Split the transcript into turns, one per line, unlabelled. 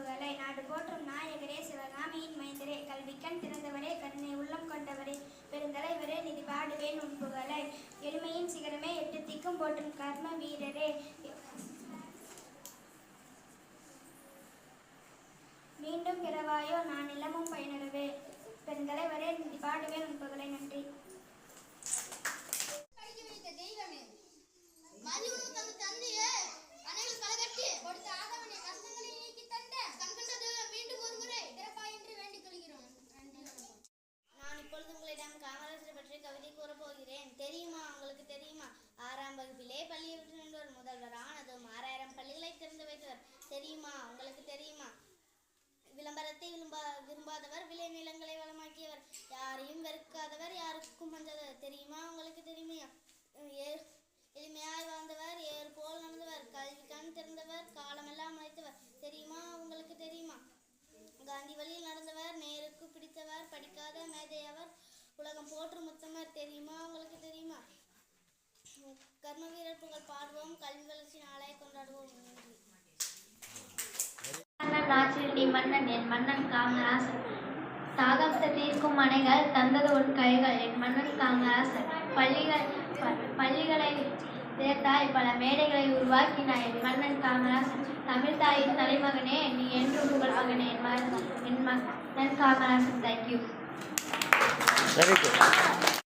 புகழை நாடு போற்றும் நாயகரே சிவகாமியின் மைந்தரே கல்விக்கண்
திறந்தவரே கருணை உள்ளம் கொண்டவரே பெருந்தலைவரே நிதி பாடுவேன் உன் புகழை. எளிமையின் சிகரமே எட்டு திக்கும் போற்றும் கர்ம வீரரே. மீண்டும் பிறவாயோ நான் நிலமும் பயனடவே. பெருந்தலைவரே நிதி பாடுவேன் உன் புகழை நன்றி. கவிதை கூற போகிறேன். தெரியுமா? உங்களுக்கு தெரியுமா? ஆறாம் வகுப்பிலே பள்ளியை விட்டு நின்றவர் முதல்வர். ஆனதும் ஆறாயிரம் பள்ளிகளை திறந்து வைத்தவர். தெரியுமா? உங்களுக்கு தெரியுமா? விளம்பரத்தை விரும்பா விரும்பாதவர் விளை நிலங்களை வளமாக்கியவர். யாரையும் வெறுக்காதவர் யாருக்கும் வந்தவர் தெரியுமா? உங்களுக்கு தெரியுமா ஏ- எளிமையாய் உலகம் போற்று முத்தமர் தெரியுமா? உங்களுக்கு தெரியுமா? கர்ம வீரர் புகழ் பாடுவோம். கல்வி வளர்ச்சி நாளை கொண்டாடுவோம்.
மன்னன் நாச்சிரெட்டி மன்னன் என் மன்னன் காமராசன். தாகத்தை தீர்க்கும் மனைகள் தந்தது உன் கைகள். என் மன்னன் காமராசன். பள்ளிகள் பள்ளிகளை சேர்த்தாய் பல மேடைகளை உருவாக்கினாய். என் மன்னன் காமராசன். தமிழ் தாயின் தலைமகனே. நீ என்றும் புகழ் மகனே. என் மகன் என் மகன் காமராசன். Thank you
Very good.